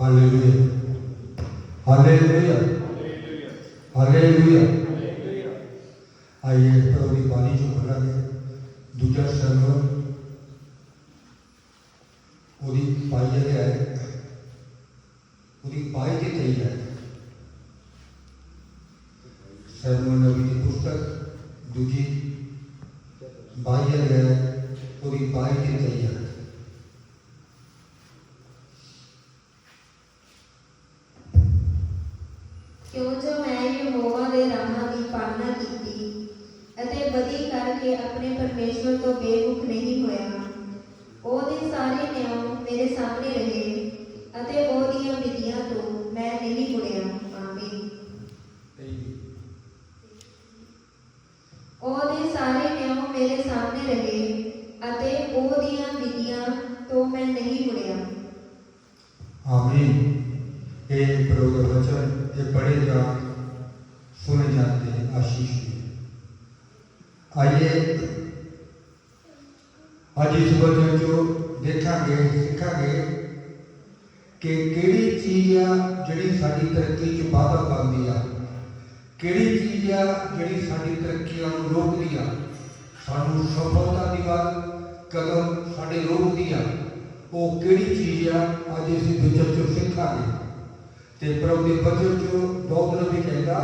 Hallelujah. Hallelujah. Hallelujah. آئیے پرو کی پستک دوائی ਕਰਕੇ ਆਪਣੇ ਪਰਮੇਸ਼ਵਰ ਤੋਂ ਬੇਮੁਖ ਨਹੀਂ ਹੋਇਆ। ਉਹਦੇ ਸਾਰੇ ਨਿਯਮ ਮੇਰੇ ਸਾਹਮਣੇ ਰਹੇ ਅਤੇ ਉਹਦੀਆਂ ਵਿਧੀਆਂ ਤੋਂ ਮੈਂ ਨਹੀਂ ਮੁੜਿਆ। ਚੀਜ਼ ਆ ਜਿਹੜੀ ਸਾਡੀ ਤਰੱਕੀ 'ਚ ਵਾਧਾ ਕਰਦੀ ਆ? ਕਿਹੜੀ ਚੀਜ਼ ਆ ਜਿਹੜੀ ਸਾਡੀ ਤਰੱਕੀ ਨੂੰ ਰੋਕਦੀ ਆ? ਸਾਨੂੰ ਸਫਲਤਾ ਦੀ ਵੱਲ ਕਦਮ ਸਾਡੇ ਰੋਕਦੀ ਆ। ਉਹ ਕਿਹੜੀ ਚੀਜ਼ ਆ ਅੱਜ ਅਸੀਂ ਵਿਚਰ ਚੋਂ ਸਿੱਖਾਂਗੇ ਤੇ ਪ੍ਰਭੂ ਦੇ ਬਚਨ ਚੋਂ ਦੌਦ ਨਬੀ ਕਹਿੰਦਾ,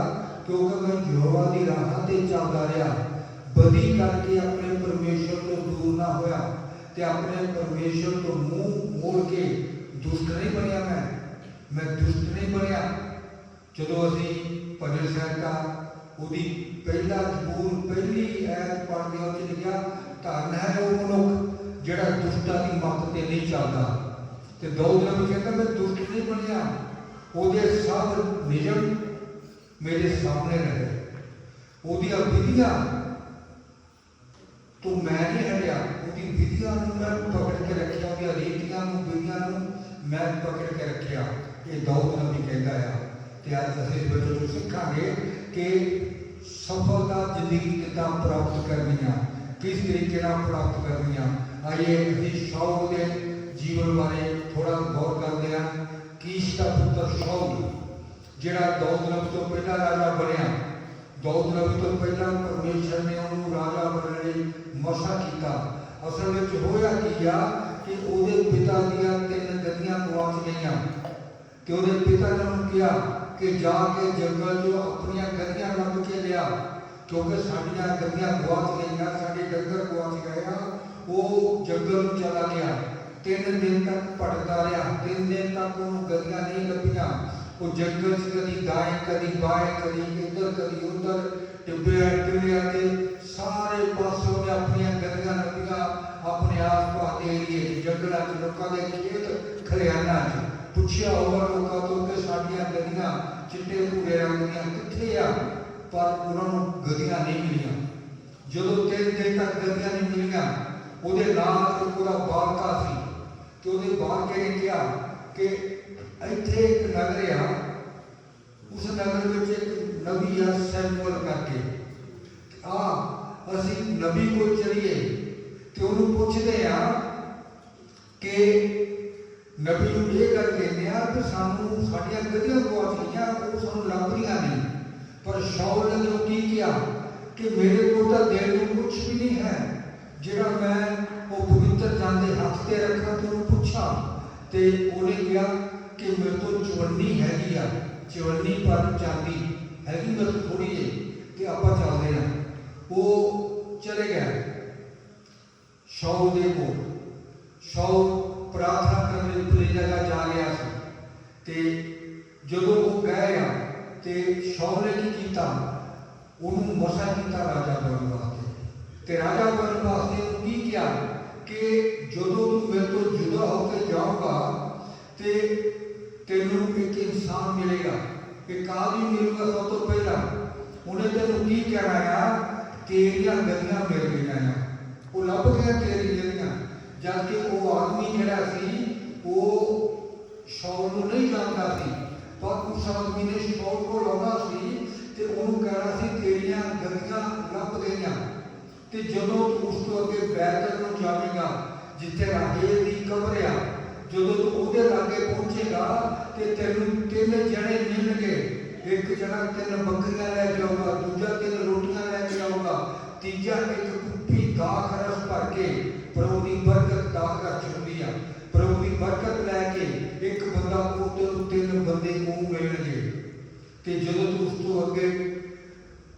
ਕਿਉਂਕਿ ਮੈਂ ਯਹੋਵਾ ਦੀ ਰਾਹਾਂ ਤੇ ਚੱਲਦਾ ਰਿਹਾ ਬਦੀ ਕਰਕੇ ਆਪਣੇ ਪਰਮੇਸ਼ਰ ਤੋਂ ਦੂਰ ਨਾ ਹੋਇਆ, ਤੇ ਆਪਣੇ ਪਰਮੇਸ਼ਰ ਤੋਂ ਮੂੰਹ ਮੋੜ ਕੇ ਦੁਸ਼ਟ ਨਹੀਂ ਬਣਿਆ ਮੈਂ। ਮੈਂ ਦੁਸ਼ਟ ਨਹੀਂ ਬਣਿਆ। ਜਦੋਂ ਅਸੀਂ ਭਜਨ ਸਾਹਿਬ ਦਾ ਉਹਦੀ ਪਹਿਲਾ ਜ਼ਬੂਰ, ਪਹਿਲੀ ਐਤ ਪੜ੍ਹਦੇ ਹਾਂ ਉਹ ਲਿਖਿਆ ਧੰਨ ਹੈ ਉਹ ਮਨੁੱਖ ਜਿਹੜਾ ਦੁਸ਼ਟਾਂ ਦੀ ਮੱਤ ਤੇ ਨਹੀਂ ਚੱਲਦਾ। ਤੇ ਦੌਦ ਨਬੀ ਕਹਿੰਦਾ, ਮੈਂ ਦੁਸ਼ਟ ਨਹੀਂ ਬਣਿਆ। ਉਹਦੇ ਸਭ ਨਿਯਮ ਮੇਰੇ ਸਾਹਮਣੇ ਰਹੇ ਉਹਦੀਆਂ ਵਿਧੀਆਂ ਤੋਂ ਮੈਂ ਨਹੀਂ ਹਟਿਆ। ਉਹਦੀ ਵਿਧੀਆਂ ਨੂੰ ਮੈਂ ਪਕੜ ਕੇ ਰੱਖਿਆ, ਉਹਦੀਆਂ ਰੀਤੀਆਂ ਨੂੰ ਵਿਧੀਆਂ ਨੂੰ ਮੈਂ ਪਕੜ ਕੇ ਰੱਖਿਆ। ਇਹ ਦੌਦ ਨਬੀ ਕਹਿੰਦਾ ਆ ਤੇ ਅੱਜ ਅਸੀਂ ਇਸ ਵਿੱਚ ਸਿੱਖਾਂਗੇ ਕਿ ਸਫਲਤਾ ਜ਼ਿੰਦਗੀ ਕਿੱਦਾਂ ਪ੍ਰਾਪਤ ਕਰਨੀ ਆ, ਕਿਸ ਤਰੀਕੇ ਨਾਲ ਪ੍ਰਾਪਤ ਕਰਨੀ ਆ। ਆਈਏ, ਅਸੀਂ ਸ਼ੌਕ ਦੇ ਜੀਵਨ ਬਾਰੇ ਥੋੜਾ ਗੌਰ ਕਰਦੇ ਹਾਂ। ਕੀਸ਼ ਦਾ ਪੁੱਤਰ ਸ਼ੌਕ ਜਿਹੜਾ ਦੌਦ ਨਬੀ ਤੋਂ ਪਹਿਲਾਂ ਰਾਜਾ ਬਣਿਆ। ਦੌਦ ਨਬੀ ਤੋਂ ਪਹਿਲਾਂ ਪਰਮੇਸ਼ਰ ਨੇ ਉਹਨੂੰ ਰਾਜਾ ਬਣਨ ਲਈ ਮਸਾ ਕੀਤਾ। ਅਸਲ ਵਿੱਚ ਹੋਇਆ ਕੀ ਆ ਕਿ ਉਹਦੇ ਪਿਤਾ ਦੀਆਂ ਤਿੰਨ ਗੰਦੀਆਂ ਗਵਾਚ ਗਈਆਂ। ਕਿ ਉਹਦੇ ਪਿਤਾ ਨੇ ਉਹਨੂੰ ਕਿਹਾ ਕਿ ਜਾ ਕੇ ਜੰਗਲ 'ਚੋਂ ਆਪਣੀਆਂ ਗੰਦੀਆਂ ਲੱਭ ਕੇ ਲਿਆ, ਕਿਉਂਕਿ ਸਾਡੀਆਂ ਗੰਦੀਆਂ ਗਵਾਚ ਗਈਆਂ, ਸਾਡੇ ਡੰਗਰ ਗਵਾਚ ਗਏ ਆ, ਉਹ ਜੰਗਲ ਨੂੰ ਚਲਾ ਗਿਆ। ਤਿੰਨ ਦਿਨ ਤੱਕ ਭਟਕਦਾ ਰਿਹਾ। ਤਿੰਨ ਦਿਨ ਤੱਕ ਉਹਨੂੰ ਗੰਦੀਆਂ ਨਹੀਂ ਲੱਭੀਆਂ। ਉਹ ਜੰਗਲ 'ਚ ਕਦੀ ਦਾएं ਕਦੀ ਬਾएं ਕਦੀ ਇੱਧਰ, ਕਦੀ ਉੱਧਰ ਟਿੱਬਿਆ ਟਿੱਬਿਆ ਤੇ ਸਾਰੇ ਪਾਸੋਂ ਨੇ ਆਪਣੀਆਂ ਗੰਦੀਆਂ ਲੱਭੀਆਂ, ਆਪਣੇ ਆਸ-ਪਾਸ ਦੇ ਏਰੀਏ ਜੰਗਲਾਂ 'ਚ, ਲੋਕਾਂ ਦੇ ਖੇਤ, ਖਲਿਆਣਾ 'ਚ। ਪੁੱਛਿਆ ਹੋਗਾ ਲੋਕਾਂ ਤੋਂ ਕਿ ਸਾਡੀਆਂ ਗਲੀਆਂ ਚਿੱਟੇ ਭੂਰੇ ਰੰਗ ਦੀਆਂ ਕਿੱਥੇ ਆ? ਪਰ ਉਹਨਾਂ ਨੂੰ ਗਲੀਆਂ ਨਹੀਂ ਮਿਲੀਆਂ। ਜਦੋਂ ਤਿੰਨ ਦਿਨ ਤੱਕ ਗਲੀਆਂ ਨਹੀਂ ਮਿਲੀਆਂ, ਉਹਦੇ ਨਾਲ ਇੱਕ ਉਹਦਾ ਬਾਲਕਾ ਸੀ ਤੇ ਉਹਦੇ ਬਾਲਕੇ ਨੇ ਕਿਹਾ ਕਿ ਇੱਥੇ ਇੱਕ ਨਗਰ ਆ। ਉਸ ਨਗਰ ਵਿੱਚ ਇੱਕ ਨਬੀ ਆ ਸੈਮੂਅਲ ਕਰਕੇ। ਆ, ਅਸੀਂ ਨਬੀ ਕੋਲ ਚਲੀਏ ਤੇ ਉਹਨੂੰ ਪੁੱਛਦੇ ਆ ਕਿ ਨਬੀ ਨੂੰ ਇਹ ਗੱਲ ਕਹਿੰਦੇ ਆ ਕਿ ਸਾਨੂੰ ਸਾਡੀਆਂ ਗਲੀਆਂ ਗਵਾਚ ਉਹ ਸਾਨੂੰ ਲੱਭਦੀਆਂ ਨਹੀਂ। ਪਰ ਸ਼ੌਲ ਨੇ ਜੋ ਕੀ ਕਿਹਾ ਕਿ ਮੇਰੇ ਕੋਲ ਤਾਂ ਦੇਣ ਨੂੰ ਕੁਝ ਵੀ ਨਹੀਂ ਹੈ। ਜਿਹੜਾ ਮੈਂ ਉਹ ਪਵਿੱਤਰ ਜਾਂਦੇ ਹੱਥ ਤੇ ਰੱਖਾਂ ਤੇ ਉਹਨੂੰ ਪੁੱਛਾਂ, ਤੇ ਉਹਨੇ ਕਿਹਾ ਕਿ ਮੇਰੇ ਤੋਂ ਚਵੰਨੀ ਹੈਗੀ ਆ ਚਵੰਨੀ ਪਰ ਚਾਂਦੀ ਹੈਗੀ ਮੇਰੇ ਤੋਂ ਥੋੜੀ ਜਿਹੀ, ਤੇ ਆਪਾਂ ਚੱਲਦੇ ਆ ਉਹ ਚਲੇ ਗਿਆ। ਸ਼ੌਲ ਦੇ ਕੋਲ, ਸ਼ੌਲ ਪ੍ਰਾਰਥਨਾ ਕਰਨ ਲਈ ਉਪਰੀ ਜਗ੍ਹਾ ਜਾ ਰਿਹਾ ਸੀ। ਤੇ ਜਦੋਂ ਉਹ ਗਏ ਆ ਤੇ ਸ਼ੌਲ ਕੀ ਕੀਤਾ? ਉਹਨੂੰ ਮਸਾ ਕੀਤਾ ਰਾਜਾ ਬਣਨ ਵਾਸਤੇ। ਤੇ ਰਾਜਾ ਬਣਨ ਵਾਸਤੇ ਉਹਨੂੰ ਕੀ ਕਿਹਾ? ਕਿ ਜਦੋਂ ਤੂੰ ਮੇਰੇ ਤੋਂ ਜੁਦਾ ਹੋ ਕੇ ਜਾਊਗਾ ਤੇ ਤੈਨੂੰ ਇੱਕ ਇਨਸਾਨ ਮਿਲੇਗਾ। ਇੱਕ ਆਦਮੀ ਮਿਲੂਗਾ ਸਭ ਤੋਂ ਪਹਿਲਾਂ। ਉਹਨੇ ਤੈਨੂੰ ਕੀ ਕਹਿਣਾ ਆ? ਤੇਰੀਆਂ ਗਲੀਆਂ ਮਿਲ ਗਈਆਂ ਆ। ਉਹ ਲੱਭ ਗਿਆ ਤੇਰੀ ਜਦ ਕਿ ਉਹ ਆਦਮੀ ਜਿਹੜਾ ਸੀ, ਉਹ ਸ਼ੌਲ ਨੂੰ ਨਹੀਂ ਜਾਣਦਾ ਸੀ। ਪਰ ਉਸ ਆਦਮੀ ਨੇ ਸ਼ੌਲ ਕੋਲ ਆਉਣਾ ਸੀ ਤੇ ਉਹਨੂੰ ਕਹਿਣਾ ਸੀ, ਤੇਰੀਆਂ ਗਲੀਆਂ ਲੱਭ ਗਈਆਂ ਤੇ ਜਦੋਂ ਤੂੰ ਉਸ ਤੋਂ ਅੱਗੇ ਬੈਤਲ ਨੂੰ ਜਾਵੇਂਗਾ, ਜਿੱਥੇ ਰਾਹੇਲ ਦੀ ਕਬਰ ਆ, ਜਦੋਂ ਤੂੰ ਉਹਦੇ ਲਾਗੇ ਪਹੁੰਚੇਗਾ ਤੇ ਤੈਨੂੰ ਤਿੰਨ ਜਣੇ ਮਿਲਣਗੇ। ਇੱਕ ਜਣਾ ਤਿੰਨ ਬੱਕਰੀਆਂ ਲੈ ਕੇ ਆਊਗਾ, ਦੂਜਾ ਤਿੰਨ ਰੋਟੀਆਂ ਲੈ ਕੇ ਆਊਗਾ, ਤੀਜਾ ਇੱਕ ਕੁੱਪੀ ਦਾਖ ਰਸ ਭਰ ਕੇ ਪ੍ਰਭੂ ਦੀ ਬਰਕਤ ਦਾਖ ਕਰ ਆ। ਪ੍ਰਭੂ ਦੀ ਬਰਕਤ ਲੈ ਕੇ ਇੱਕ ਬੰਦਾ ਉਹ ਤਿੰਨ ਬੰਦੇ ਉਹ ਮਿਲਣਗੇ ਤੇ ਜਦੋਂ ਤੂੰ ਉਸ ਤੋਂ ਅੱਗੇ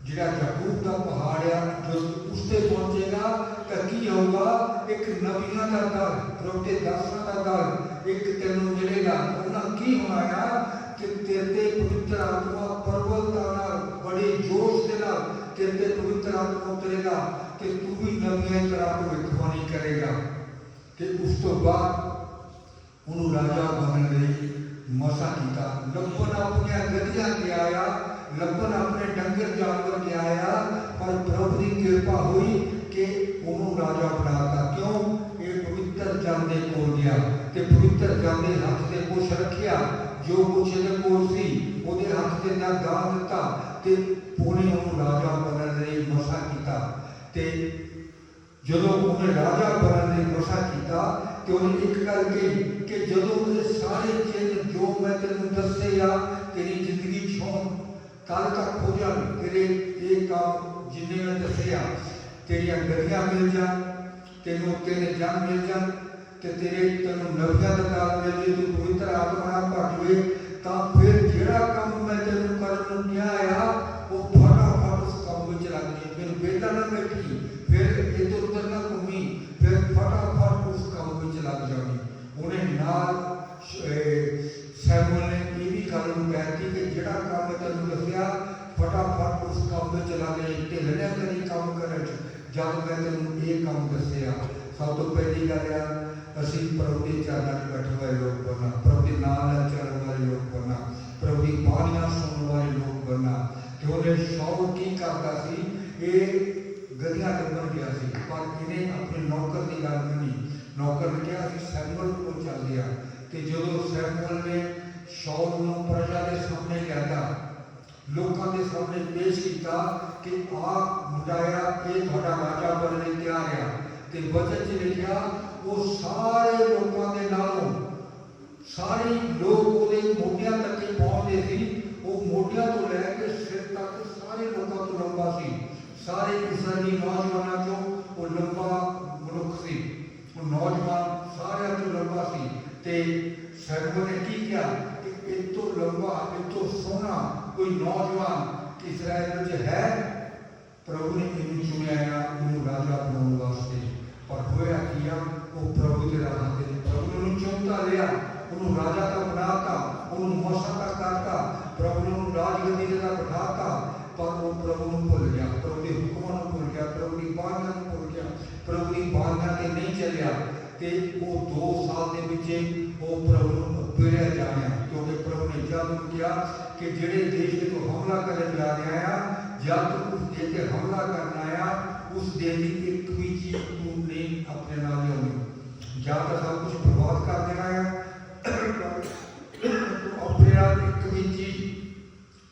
ਜਿਹੜਾ ਯਾਕੂਬ ਦਾ ਪਹਾੜ ਆ ਜੋ ਉਸ ਤੇ ਪਹੁੰਚੇਗਾ, ਤਾਂ ਕੀ ਹੋਊਗਾ ਇੱਕ ਨਬੀਆਂ ਦਾ ਦਲ ਪ੍ਰਭੂ ਦੇ ਦਾਸਾਂ ਦਾ ਦਲ ਇੱਕ ਤੈਨੂੰ ਮਿਲੇਗਾ ਉਹਨਾਂ ਕੀ ਹੋਣਾ ਆ ਕਿ ਤੇਰੇ ਤੇ ਪਵਿੱਤਰ ਆਤਮਾ ਪਰਵਤਾਂ ਨਾਲ, ਬੜੇ ਜੋਸ਼ ਦੇ ਨਾਲ ਤੇਰੇ ਤੇ ਪਵਿੱਤਰ ਆਤਮਾ ਉਤਰੇਗਾ ਕਿ ਤੂੰ ਵੀ ਨਵੀਆਂ ਤਰ੍ਹਾਂ ਭਵਿੱਖਬਾਣੀ ਕਰੇਗਾ ਤੇ ਉਸ ਤੋਂ ਬਾਅਦ ਉਹਨੂੰ ਰਾਜਾ ਬਣਨ ਲਈ ਮਸਾ ਕੀਤਾ। ਲੱਭਣ ਆਪਣੀਆਂ ਗਲੀਆਂ ਤੇ ਆਇਆ, ਲੱਭਣ ਆਪਣੇ ਡੰਗਰ ਜਾਨਵਰ ਤੇ ਆਇਆ, ਪਰ ਪ੍ਰਭੂ ਦੀ ਕਿਰਪਾ ਹੋਈ ਕਿ ਉਹਨੂੰ ਰਾਜਾ ਬਣਾਤਾ ਕਿਉਂ? ਇਹ ਪਵਿੱਤਰ ਜਨ ਦੇ ਕੋਲ ਗਿਆ ਤੇ ਪਵਿੱਤਰ ਜਨ ਦੇ ਹੱਥ ਤੇ ਕੁਛ ਰੱਖਿਆ। ਜੋ ਕੁਛ ਇਹਦੇ ਕੋਲ ਸੀ, ਉਹਦੇ ਹੱਥ ਤੇ ਨਾ ਦਾਨ ਦਿੱਤਾ ਤੇ ਉਹਨੇ ਉਹਨੂੰ ਰਾਜਾ ਬਣਨ ਲਈ ਮਸਾ ਕੀਤਾ। ਤੇ ਜਦੋਂ ਉਹਨੇ ਰਾਜਾ ਬਣਨ ਦੀ ਕੋਸ਼ਿਸ਼ ਕੀਤਾ ਤੇ ਉਹਨੇ ਇੱਕ ਗੱਲ ਕਹੀ ਕਿ ਜਦੋਂ ਉਹਦੇ ਸਾਰੇ ਚਿੰਨ ਜੋ ਮੈਂ ਤੈਨੂੰ ਦੱਸੇ ਆ, ਤੇਰੀ ਜ਼ਿੰਦਗੀ ਚੋਂ ਕੱਲ ਤੱਕ ਹੋ ਜਾਣ ਤੇਰੇ ਇਹ ਕੰਮ ਜਿੰਨੇ ਮੈਂ ਦੱਸੇ ਆ, ਤੇਰੀਆਂ ਗਲੀਆਂ ਮਿਲ ਜਾਣ ਤੈਨੂੰ ਤੇਰੇ ਜਨ ਮਿਲ ਜਾਣ ਤੇ ਤੇਰੇ ਤੈਨੂੰ ਨਵੀਆਂ ਦਾ ਦਾਲ ਮਿਲ ਜੇ ਤੂੰ ਪਵਿੱਤਰ ਆਤਮਾ ਨਾਲ ਭਰ ਜਵੇ ਤਾਂ ਫਿਰ ਜਿਹੜਾ ਕੰਮ ਮੈਂ ਤੈਨੂੰ ਕਰਨ ਨੂੰ ਕਿਹਾ ਆ ਉਹ ਫਟਾਫਟ ਉਸ ਕੰਮ ਵਿੱਚ ਲੱਗ ਜੀ ਫਿਰ ਬੇਟਾ ਨਾ ਬੈਠੀ ਫਿਰ ਇੱਧਰ ਉੱਧਰ ਨਾ ਘੁੰਮੀ ਫਿਰ ਫਟਾਫਟ ਉਸ ਕੰਮ ਵਿੱਚ ਲੱਗ ਜਾਣੀ ਉਹਨੇ ਨਾਲ ਸੈਮੂਅਲ ਨੇ ਇਹ ਵੀ ਗੱਲ ਨੂੰ ਕਹਿਤੀ ਕਿ ਜਿਹੜਾ ਕੰਮ ਮੈਂ ਤੈਨੂੰ ਦੱਸਿਆ ਫਟਾਫਟ ਉਸ ਕੰਮ ਵਿੱਚ ਲੱਗ ਜਾਈ ਢਿੱਲ ਨਾ ਕਰੀ ਕੰਮ ਕਰਨ ਚ ਜਦ ਮੈਂ ਤੈਨੂੰ ਇਹ ਕੰਮ ਦੱਸਿਆ, ਸਭ ਤੋਂ ਪਹਿਲੀ ਗੱਲ ਆ, ਅਸੀਂ ਪ੍ਰਭੂ ਦੇ ਚਰਨਾਂ 'ਚ ਬੈਠੇ ਹੋਏ ਲੋਕ ਬਣਨਾ, ਪ੍ਰਭੂ ਦੇ ਨਾਮ ਨਾਲ ਚੱਲਣ ਵਾਲੇ ਲੋਕ ਬਣਨਾ, ਪ੍ਰਭੂ ਦੀ ਬਾਣੀਆਂ ਸੁਣਨ ਵਾਲੇ ਲੋਕ ਬਣਨਾ। ਕਿ ਉਹਨੇ ਸ਼ੌਕ ਕੀ ਕਰਦਾ ਸੀ? ਇਹ ਗਲੀਆਂ ਦੇ ਬਣ ਗਿਆ ਸੀ, ਪਰ ਇਹਨੇ ਆਪਣੇ ਨੌਕਰ ਦੀ ਗੱਲ ਮੰਨੀ। ਨੌਕਰ ਨੇ ਕਿਹਾ ਕਿ ਸੈਮੂਅਲ ਕੋਲ ਚੱਲਦੇ ਆ ਤੇ ਜਦੋਂ ਸੈਮੂਅਲ ਨੇ ਸ਼ੌਕ ਨੂੰ ਪ੍ਰਜਾ ਦੇ ਸਾਹਮਣੇ ਲਿਆਂਦਾ ਲੋਕਾਂ ਦੇ ਸਾਹਮਣੇ ਪੇਸ਼ ਕੀਤਾ ਕਿ ਆ ਮੁੰਡਾਇਆ ਇਹ ਤੁਹਾਡਾ ਰਾਜਾ ਬਣਨ ਲਈ ਤਿਆਰ ਆ ਤੇ ਵਚਨ 'ਚ ਲਿਖਿਆ ਉਹ ਸਾਰੇ ਲੋਕਾਂ ਦੇ ਨਾਲੋਂ ਸਾਰੇ ਲੋਕ ਉਹਦੇ ਮੋਢਿਆਂ ਤੱਕ ਹੀ ਪਹੁੰਚਦੇ ਸੀ ਉਹ ਮੋਢਿਆਂ ਤੋਂ ਲੈ ਕੇ ਸਿਰ ਤੱਕ ਸਾਰੇ ਲੋਕਾਂ ਤੋਂ ਲੰਬਾ ਸੀ ਸਾਰੇ ਇਸਰਾਏਲੀ ਨੌਜਵਾਨਾਂ ਚੋਂ ਉਹ ਲੰਬਾ ਮਨੁੱਖ ਸੀ ਉਹ ਨੌਜਵਾਨ ਸਾਰਿਆਂ ਤੋਂ ਲੰਬਾ ਸੀ ਤੇ ਸਰਗੋ ਨੇ ਕੀ ਕਿਹਾ ਕਿ ਇਹ ਤੋਂ ਲੰਬਾ ਇਹ ਤੋਂ ਸੋਹਣਾ ਕੋਈ ਨੌਜਵਾਨ ਇਸਰਾਇਲ ਵਿੱਚ ਹੈ? ਪ੍ਰਭੂ ਨੇ ਇਹਨੂੰ ਚੁਣਿਆ ਆ ਇਹਨੂੰ ਰਾਜਾ ਬਣਾਉਣ ਵਾਸਤੇ। ਪਰ ਹੋਇਆ ਕੀ ਆ? ਉਹ ਪ੍ਰਭੂ ਦੇ ਰਾਹ ਤੇ ਪ੍ਰਭੂ ਨੇ ਉਹਨੂੰ ਚੁਣਤਾ ਲਿਆ। ਉਹਨੂੰ ਰਾਜਾ ਦਾ ਬਣਾਤਾ, ਉਹਨੂੰ ਮੌਸਾ ਦਾ ਕਰਤਾ ਪ੍ਰਭੂ ਨੂੰ ਉਹਨੂੰ ਰਾਜਗਦੀ ਦੇ ਨਾਲ ਬਿਠਾਤਾ, ਪਰ ਉਹ ਪ੍ਰਭੂ ਨੂੰ ਭੁੱਲ ਗਿਆ। ਪ੍ਰਭੂ ਦੇ ਹੁਕਮਾਂ ਨੂੰ ਭੁੱਲ ਗਿਆ ਪ੍ਰਭੂ ਦੀ ਬਾਣੀਆਂ ਨੂੰ ਭੁੱਲ ਗਿਆ ਪ੍ਰਭੂ ਦੀ ਬਾਣੀਆਂ ਤੇ ਨਹੀਂ ਚੱਲਿਆ ਤੇ ਉਹ 2 ਸਾਲ ਦੇ ਵਿੱਚ ਹੀ ਉਹ ਪ੍ਰਭੂ ਨੂੰ ਪਿੜਿਆ ਜਾਣਿਆ। ਕਿਉਂਕਿ ਪ੍ਰਭੂ ਨੇ ਜਦ ਨੂੰ ਕਿਹਾ ਕਿ ਜਿਹੜੇ ਦੇਸ਼ ਤੇ ਤੂੰ ਹਮਲਾ ਕਰਨ ਜਾ ਰਿਹਾ ਆ ਜਦ ਤੂੰ ਉਸ ਦੇਸ਼ ਤੇ ਹਮਲਾ ਕਰਨਾ ਆ ਉਸ ਦੇਸ਼ ਦੀ ਇੱਕ ਵੀ ਚੀਜ਼ ਤੂੰ ਨਹੀਂ ਆਪਣੇ ਨਾਲ ਲਿਆਉਣੀ ਜਾਂ ਤਾਂ ਸਭ ਕੁਝ ਬਰਬਾਦ ਕਰ ਦੇਣਾ ਆ। ਤੂੰ ਆਪਣੇ ਨਾਲ ਇੱਕ ਵੀ ਚੀਜ਼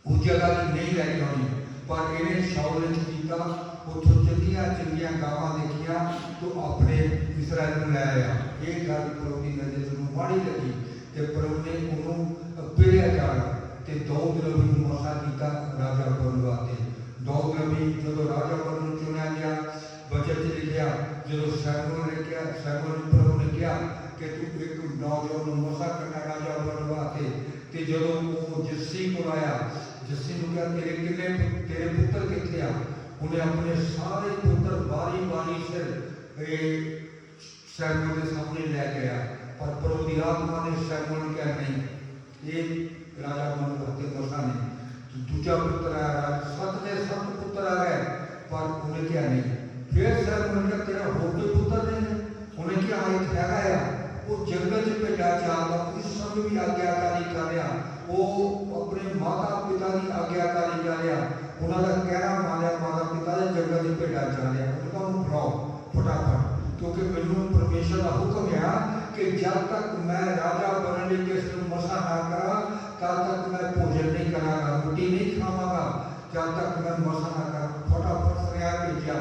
ਉਹ ਜਗ੍ਹਾ ਦੀ ਨਹੀਂ ਲੈ ਕੇ ਆਉਣੀ ਪਰ ਇਹਨੇ ਸ਼ੌਲ ਵਿੱਚ ਕੀਤਾ। ਉੱਥੋਂ ਚੰਗੀਆਂ ਚੰਗੀਆਂ ਗਾਵਾਂ ਦੇਖੀਆਂ, ਤੂੰ ਆਪਣੇ ਇਸਰਾਇਲ ਨੂੰ ਲੈ ਆਇਆ। ਇਹ ਗੱਲ ਪ੍ਰਭੂ ਦੀ ਨਜ਼ਰ ਨੂੰ ਮਾੜੀ ਲੱਗੀ, ਤੇ ਪ੍ਰਭੂ ਨੇ ਉਹਨੂੰ ਪੀੜਿਆ ਜਾਣਾ ਤੇ ਦੋ ਦਿਨ ਨੂੰ ਮਸਾ ਕੀਤਾ ਰਾਜਾ ਬਣਨ ਵਾਸਤੇ। ਦੋ ਦਿਨ ਜਦੋਂ ਰਾਜਾ ਬਣਨ ਚੁਣਿਆ ਗਿਆ ਬਚਨ ਲਿਖਿਆ, ਜਦੋਂ ਸੈਮੂਅਲ ਨੇ ਕਿਹਾ, ਸੈਮੂਅਲ ਪ੍ਰਭੂ ਨੇ ਕਿਹਾ ਕਿ ਤੂੰ ਇੱਕ ਨੌਜਵਾਨ ਨੂੰ ਮਸਾ ਕਰਨਾ ਰਾਜਾ ਬਣਨ ਵਾਸਤੇ। ਤੇ ਜਦੋਂ ਉਹ ਜੱਸੀ ਕੋਲ ਆਇਆ, ਜੱਸੀ ਨੂੰ ਕਿਹਾ, ਤੇਰੇ ਕਿੰਨੇ ਤੇਰੇ ਪੁੱਤਰ ਕਿੱਥੇ ਆ? ਉਹਨੇ ਆਪਣੇ ਸਾਰੇ ਪੁੱਤਰ ਬਾਰੀ ਬਾਰੀ ਸਿਰ ਇਹ ਸੈਮੂਅਲ ਦੇ ਸਾਹਮਣੇ ਲੈ ਗਿਆ ਪਰ ਪ੍ਰਭੂ ਦੀ ਆਤਮਾ ਨੇ ਸੈਮੂਅਲ ਨੂੰ ਕਿਹਾ ਨਹੀਂ ਇਹ ਰਾਜਾ ਬਣਨ ਵਾਸਤੇ ਮਸਾ ਨਹੀਂ ਤੂੰ ਦੂਜਾ ਪੁੱਤਰ ਆਇਆ ਸੱਤ ਦੇ ਸੱਤ ਪੁੱਤਰ ਆ ਗਏ ਪਰ ਉਹਨੇ ਕਿਹਾ ਨਹੀਂ ਫਿਰ ਸੈਮੂਅਲ ਨੇ ਕਿਹਾ ਤੇਰਾ ਹੋਰ ਕੋਈ ਪੁੱਤਰ ਨਹੀਂ ਹੈ ਉਹਨੇ ਕਿਹਾ ਹਾਂ ਇੱਕ ਹੈਗਾ ਆ ਉਹ ਜੰਗਲ 'ਚ ਭੇਜਿਆ ਜਾਂਦਾ ਉਸ ਸਮੇਂ ਵੀ ਆਗਿਆਕਾਰੀ ਕਰ ਰਿਹਾ ਉਹ ਆਪਣੇ ਮਾਤਾ ਪਿਤਾ ਦੀ ਆਗਿਆਕਾਰੀ ਕਰ ਰਿਹਾ ਉਹਨਾਂ ਦਾ ਕਹਿਣਾ ਮੰਨਿਆ ਮਾਤਾ ਪਿਤਾ ਦੇ ਜੰਗਲ 'ਚ ਭੇਜਿਆ ਜਾ ਰਿਹਾ ਉਹ ਕਹਿੰਦਾ ਉਹਨੂੰ ਬੁਲਾਓ, ਫਟਾਫਟ। ਕਿਉਂਕਿ ਮੈਨੂੰ ਪਰਮੇਸ਼ਰ ਦਾ ਹੁਕਮ ਹੈ ਕਿ ਜਦ ਤੱਕ ਮੈਂ ਰਾਜਾ ਬਣਨ ਲਈ ਕਿਸ ਨੂੰ ਮਸਾ ਨਾ ਕਰਾਂ, ਤਦ ਤੱਕ ਮੈਂ ਭੋਜਨ ਨਹੀਂ ਕਰਾਂਗਾ, ਰੋਟੀ ਨਹੀਂ ਖਾਵਾਂਗਾ, ਜਦ ਤੱਕ ਮੈਂ ਮਸਾ ਨਾ ਕਰਾਂ। ਫਟਾਫਟ ਫਰਿਆ ਭੇਜਿਆ।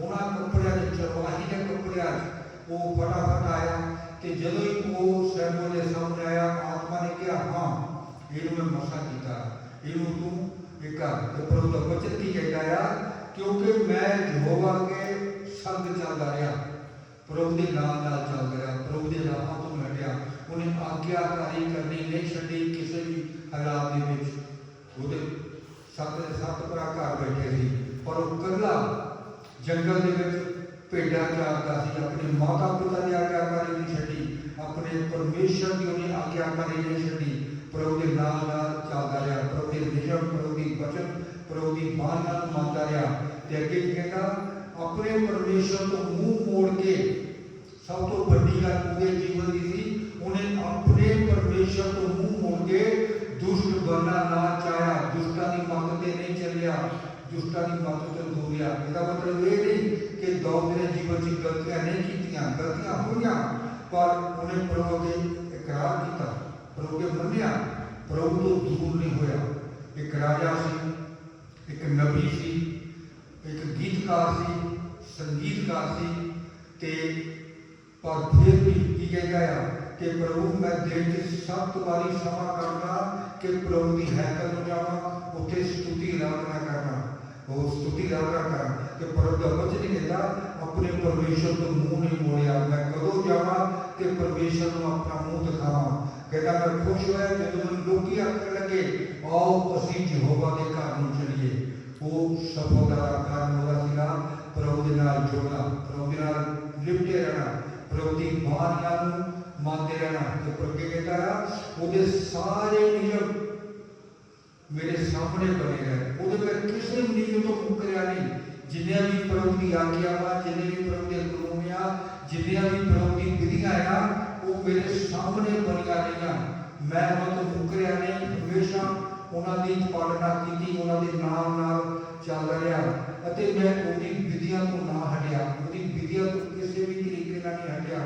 ਉਹਨਾਂ ਕੱਪੜਿਆਂ ਦੇ ਚਰਵਾਹੀ ਦੇ ਕੱਪੜਿਆਂ 'ਚ ਉਹ ਫਟਾਫਟ ਆਇਆ ਤੇ ਜਦੋਂ ਹੀ ਉਹ ਸੈਮੂਅਲ ਦੇ ਸਾਹਮਣੇ ਆਇਆ, ਆਤਮਾ ਨੇ ਕਿਹਾ, ਹਾਂ, ਇਹਨੂੰ ਮੈਂ ਮਸਾ ਕੀਤਾ। ਇਹਨੂੰ ਤੂੰ ਇਹ ਤੇ ਪ੍ਰਭੂ ਦਾ ਵਚਨ ਕੀ ਕਹਿੰਦਾ ਆ, ਕਿਉਂਕਿ ਮੈਂ ਯਹੋਵਾ ਕੇ ਸੰਗ ਚੱਲਦਾ ਰਿਹਾ। ਪ੍ਰਭੂ ਦੇ ਨਾਮ ਨਾਲ ਚੱਲਦਾ ਰਿਹਾ, ਪ੍ਰਭੂ ਦੇ ਰਾਹਾਂ ਤੋਂ ਹਟਿਆ। ਉਹਨੇ ਆਗਿਆਕਾਰੀ ਕਰਨੀ ਨਹੀਂ ਛੱਡੀ ਕਿਸੇ ਵੀ ਹਾਲਾਤ ਦੇ ਵਿੱਚ। ਉਹਦੇ ਸੱਤ ਦੇ ਸੱਤ ਭਰਾ ਘਰ ਬੈਠੇ ਸੀ ਪਰ ਉਹ ਇਕੱਲਾ ਜੰਗਲ ਦੇ ਵਿੱਚ ਭੇਡਾਂ ਚਾਰਦਾ ਸੀ, ਆਪਣੇ ਮਾਤਾ ਪਿਤਾ ਦੀ ਆਗਿਆਕਾਰੀ ਨਹੀਂ ਛੱਡੀ, ਆਪਣੇ ਪਰਮੇਸ਼ਰ ਦੀ ਉਹਨੇ ਆਗਿਆਕਾਰੀ ਨਹੀਂ ਛੱਡੀ, ਪ੍ਰਭੂ ਦੇ ਨਾਮ ਨਾਲ ਬਚਨ ਪ੍ਰਭੂ ਦੀ ਨਾਲ ਮੰਨਦਾ ਰਿਹਾ ਤੇ ਅੱਗੇ ਕੀ ਕਹਿੰਦਾ, ਆਪਣੇ ਪਰਮੇਸ਼ਰ ਤੋਂ ਮੂੰਹ ਮੋੜ ਕੇ ਸਭ ਤੋਂ ਵੱਡੀ ਗੱਲ ਉਹਦੇ ਜੀਵਨ ਦੀ ਸੀ, ਉਹਨੇ ਆਪਣੇ ਪਰਮੇਸ਼ਰ ਤੋਂ ਮੂੰਹ ਮੋੜ ਕੇ ਦੁਸ਼ਟ ਬਣਨਾ ਨਾ ਚਾਹਿਆ, ਦੁਸ਼ਟਾਂ ਦੀ ਮੱਤ ਤੇ ਨਹੀਂ ਚੱਲਿਆ, ਦੁਸ਼ਟਾਂ ਦੀ ਮੱਤ ਤੋਂ ਦੂਰ ਰਿਹਾ ਇਹਦਾ ਮਤਲਬ ਇਹ ਨਹੀਂ ਕਿ ਦੌੜ ਦੇ ਜੀਵਨ 'ਚ ਗਲਤੀਆਂ ਨਹੀਂ ਕੀਤੀਆਂ, ਗਲਤੀਆਂ ਹੋਈਆਂ, ਪਰ ਉਹਨੇ ਪ੍ਰਭੂ ਅੱਗੇ ਇਕਰਾਰ ਕੀਤਾ, ਪ੍ਰਭੂ ਕੇ ਮੰਨਿਆ, ਪ੍ਰਭੂ ਤੋਂ ਦੂਰ ਨਹੀਂ ਹੋਇਆ। ਇੱਕ ਰਾਜਾ ਸੀ ਇੱਕ ਨਬੀ ਸੀ, ਇੱਕ ਗੀਤਕਾਰ ਸੀ, ਸੰਗੀਤਕਾਰ ਸੀ ਤੇ ਪਰ ਫਿਰ ਵੀ ਕੀ ਕਹਿੰਦਾ ਆ ਕਿ ਪ੍ਰਭੂ, ਮੈਂ ਦਿਨ ਚ ਸੱਤ ਵਾਰੀ ਸਮਾਂ ਕਰਨਾ ਕਿ ਪ੍ਰਭੂ ਦੀ ਹੈਕਲ ਨੂੰ ਜਾਵਾਂ, ਉੱਥੇ ਸਤੁਤੀ ਆਰਾਧਨਾ ਕਰਨਾ। ਉਹ ਸਤੁਤੀ ਆਰਾਧਨਾ ਕਰਾਂ ਕਿ ਪ੍ਰਭੂ ਦਾ ਵਚਨ ਕਹਿੰਦਾ, ਆਪਣੇ ਪਰਮੇਸ਼ਰ ਤੋਂ ਮੂੰਹ ਨਹੀਂ ਮੋੜਿਆ। ਮੈਂ ਕਦੋਂ ਜਾਵਾਂ ਤੇ ਪਰਮੇਸ਼ਰ ਨੂੰ ਆਪਣਾ ਮੂੰਹ ਦਿਖਾਵਾਂ? ਕਹਿੰਦਾ ਮੈਂ ਖੁਸ਼ ਹੋਇਆ ਜਦੋਂ ਮੈਨੂੰ ਲੋਕੀ ਆਖਣ ਲੱਗੇ ਆਓ ਅਸੀਂ ਯਹੋਵਾ ਦੇ ਘਰ ਨੂੰ ਚਲੀਏ ਉਹ ਸਫਲਤਾ ਦਾ ਕਾਰਨ ਉਹਦਾ ਸੀਗਾ ਪ੍ਰਭੂ ਦੇ ਨਾਲ ਜੁੜਨਾ ਪ੍ਰਭੂ ਦੇ ਨਾਲ ਲਿਪਟੇ ਰਹਿਣਾ ਪ੍ਰਭੂ ਦੀ ਬਾਣੀਆਂ ਨੂੰ ਮੰਨਦੇ ਰਹਿਣਾ ਤੇ ਪ੍ਰਭੂ ਕੀ ਕਹਿੰਦਾ ਆ ਉਹਦੇ ਸਾਰੇ ਨਿਯਮ ਮੇਰੇ ਸਾਹਮਣੇ ਬਣੇ ਰਹੇ ਉਹਦੇ ਵਿੱਚ ਕਿਸੇ ਵੀ ਨਿਯਮ ਤੋਂ ਮੁਕਰਿਆ ਨਹੀਂ ਜਿੰਨੇ ਵੀ ਪ੍ਰਭੂ ਦੀ ਆਗਿਆਵਾਂ ਜਿੰਨੇ ਵੀ ਪ੍ਰਭੂ ਦੇ ਕਾਨੂੰਨ ਆ ਜਿੰਨੀਆਂ ਵੀ ਪ੍ਰਭੂ ਦੀ ਵਿਧੀਆਂ ਆ ਉਹ ਮੇਰੇ ਸਾਹਮਣੇ ਬਣੀਆਂ ਰਹੀਆਂ। ਮੈਂ ਉਹਨਾਂ ਤੋਂ ਮੁਕਰਿਆ ਨਹੀਂ। ਹਮੇਸ਼ਾ ਉਹਨਾਂ ਦੀ ਪਾਲਣਾ ਕੀਤੀ, ਉਹਨਾਂ ਦੇ ਨਾਮ ਨਾਲ ਚੱਲ ਰਿਹਾ। ਅਤੇ ਮੈਂ ਉਹਦੀ ਵਿਧੀਆਂ ਤੋਂ ਨਾ ਹਟਿਆ। ਉਹਦੀ ਵਿਧੀਆਂ ਤੋਂ ਕਿਸੇ ਵੀ ਤਰੀਕੇ ਨਾਲ ਨਹੀਂ ਹਟਿਆ।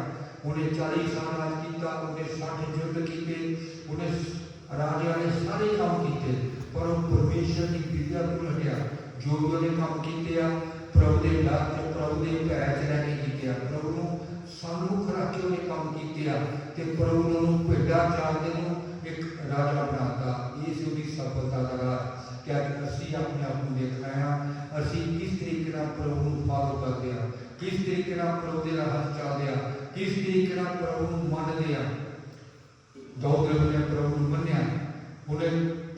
ਉਹਨੇ 40 ਸਾਲ ਰਾਜ ਕੀਤਾ, ਉਹਨੇ 60 ਯੁੱਧ ਕੀਤੇ, ਉਹਨੇ ਰਾਜਿਆਂ ਨੇ ਸਾਰੇ ਕੰਮ ਕੀਤੇ, ਪਰ ਉਹ ਪਰਮੇਸ਼ਰ ਦੀ ਵਿਧੀਆਂ ਤੋਂ ਹਟਿਆ। ਜੋ ਵੀ ਉਹਨੇ ਕੰਮ ਕੀਤੇ ਆ, ਪ੍ਰਭੂ ਦੇ ਡਰ ਤੇ ਪ੍ਰਭੂ ਦੇ ਭੈ ਚ ਰਹਿ ਕੇ ਕੀਤੇ ਆ। ਪ੍ਰਭੂ ਨੂੰ ਸਾਨੂੰ ਰੱਖ ਕੇ ਉਹਨੇ ਕੰਮ ਕੀਤੇ ਆ। ਤੇ ਪ੍ਰਭੂ ਨੇ ਭੇਡਾਂ ਚਾਰਦੇ ਨੂੰ ਇੱਕ ਰਾਜਾ ਬਣਾਤਾ। ਇਹ ਸੀ ਉਹਦੀ ਸਫਲਤਾ ਦਾ ਰਾਜ ਕਿ ਅੱਜ ਅਸੀਂ ਆਪਣੇ ਆਪ ਨੂੰ ਦੇਖ ਰਹੇ ਹਾਂ। ਅਸੀਂ ਕਿਸ ਤਰੀਕੇ ਨਾਲ ਪ੍ਰਭੂ ਨੂੰ ਫਾਲੋ ਕਰਦੇ ਹਾਂ। ਕਿਸ ਤਰੀਕੇ ਨਾਲ ਪ੍ਰਭੂ ਦੇ ਰਾਹ ਚੱਲਦੇ ਹਾਂ। ਕਿਸ ਤਰੀਕੇ ਨਾਲ ਪ੍ਰਭੂ ਨੂੰ ਮੰਨਦੇ ਹਾਂ। ਦਾਊਦ ਨੇ ਪ੍ਰਭੂ ਨੂੰ ਮੰਨਿਆ। ਉਹਨੇ